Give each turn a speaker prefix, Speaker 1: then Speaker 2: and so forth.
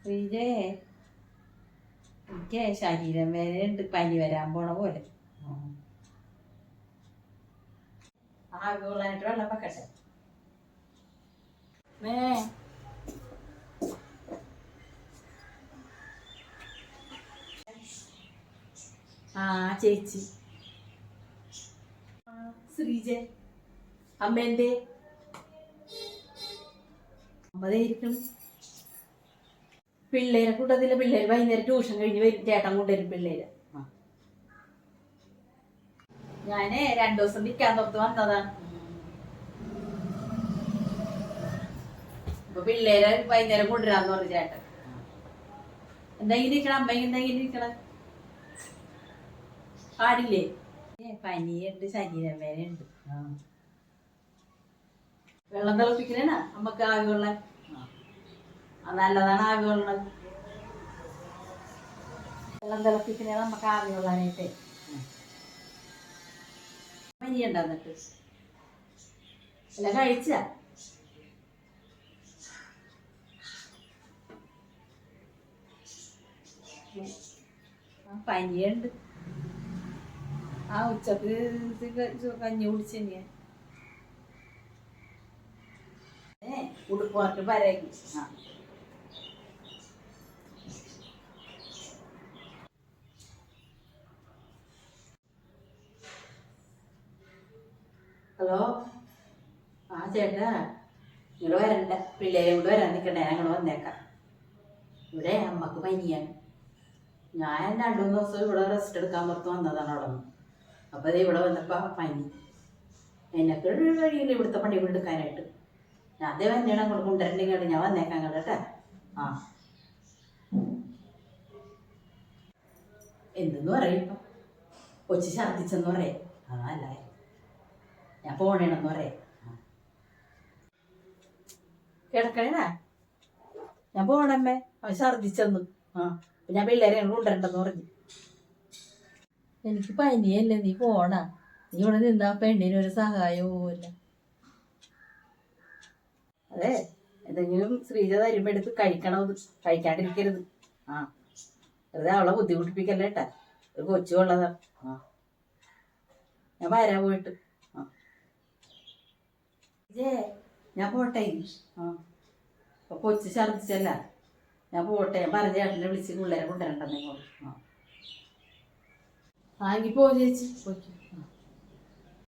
Speaker 1: ശ്രീജേ എനിക്ക് ശരീരം വേദന ഉണ്ട് പനി വരാൻ പോണ പോലെ. ആവികൊള്ളാനായിട്ട് വെള്ളം വെക്കട്ടെ. മേ. ആ ചേച്ചി. ശ്രീജ. അമ്മേന്റെ ഇരിക്കണം പിള്ളേരെ കൂട്ടത്തില്ല പിള്ളേര് വൈകുന്നേരം ട്യൂഷൻ കഴിഞ്ഞ് വരും. ചേട്ടൻ കൊണ്ടുവരും പിള്ളേര്. ഞാൻ രണ്ടു ദിവസം നിൽക്കാൻ തൊട്ട് വന്നതാണ്. അപ്പൊ പിള്ളേരെ വൈകുന്നേരം കൊണ്ടുവരാന്ന് പറഞ്ഞു ചേട്ടൻ. എന്തെങ്കിലും ഇരിക്കണം? അമ്മ എന്തെങ്കിലും ഇരിക്കണം? പാടില്ലേ പനിയുണ്ട് ശരീരം വേദനയുണ്ട് വെള്ളം തിളപ്പിക്കണേനാ? അമ്മയ്ക്ക് ആകെയുള്ള നല്ലതാണ് ആവി കൊള്ളണത് വെള്ളം തിളപ്പിക്കണേ നമുക്ക് ആവി കൊള്ളാനായിട്ട് പനിയുണ്ട് എന്നിട്ട്. അല്ല കഴിച്ച? പനിയുണ്ട്. ആ ഉച്ചയ്ക്ക് കഞ്ഞി കുടിച്ചു ഏ ഉടുപ്പുമാർക്ക് പരകി ആ. ഹലോ? ആ ചേട്ടാ. നിങ്ങൾ വരണ്ട. പിള്ളേരെ കൂടെ വരാൻ നിൽക്കണ്ടേ ഞങ്ങൾ വന്നേക്കാം. ഇവിടെ അമ്മയ്ക്ക് പനിയാണ്. ഞാൻ രണ്ടു മൂന്ന് ദിവസം ഇവിടെ റെസ്റ്റ് എടുക്കാൻ പുറത്ത് വന്നതാണ് അവിടെ. നിന്ന് അപ്പോൾ അത് ഇവിടെ വന്നപ്പോൾ പനി. എന്നൊക്കെ ഒരു വഴിയില്ല ഇവിടുത്തെ പണി എടുക്കാനായിട്ട്. ഞാൻ അതേ വന്നെയാണ് അങ്ങോട്ട് കൊണ്ടുവരണ്ടെങ്കിൽ ഞാൻ വന്നേക്കാം കേട്ടാ. ആ. എന്തെന്ന് പറയും ഇപ്പം? കൊച്ചു ഛർദിച്ചെന്ന് പറയാം. അല്ല. ഞാൻ പോണേണെന്ന് പറയാം. ഞാൻ പോണമ്മേ. അവൻ ഛർദിച്ചെന്ന് ആ ഞാൻ പിള്ളേരെ കൊണ്ടുവരണ്ടെന്ന് പറഞ്ഞു. എനിക്ക് പനിയല്ലേ നീ പോണ? നീ ഇവിടെ നിന്നാ പെണ്ണിന് ഒരു സഹായവും ഇല്ല. അതെ എന്തെങ്കിലും ശ്രീജ തരുമ്പോ എടുത്ത് കഴിക്കണം ഇത് കഴിക്കാണ്ടിരിക്കരുത്. ആ വെറുതെ അവളെ ബുദ്ധിമുട്ടിപ്പിക്കല്ലേട്ടാ. ഒരു കൊച്ചു ഉള്ളതാ ആ. ഞാൻ വരാ പോയിട്ട്. ഞാൻ പോട്ടെ. കൊച്ചു ഛർദിച്ചല്ല. ഞാൻ പോട്ടെ. ഞാൻ പറഞ്ഞ ചേട്ടനെ വിളിച്ച് പിള്ളേരെ കൊണ്ടുവരണ്ടെന്നെ ആ ആ. എങ്കിൽ പോ ചേച്ചി. പോയിക്കോ.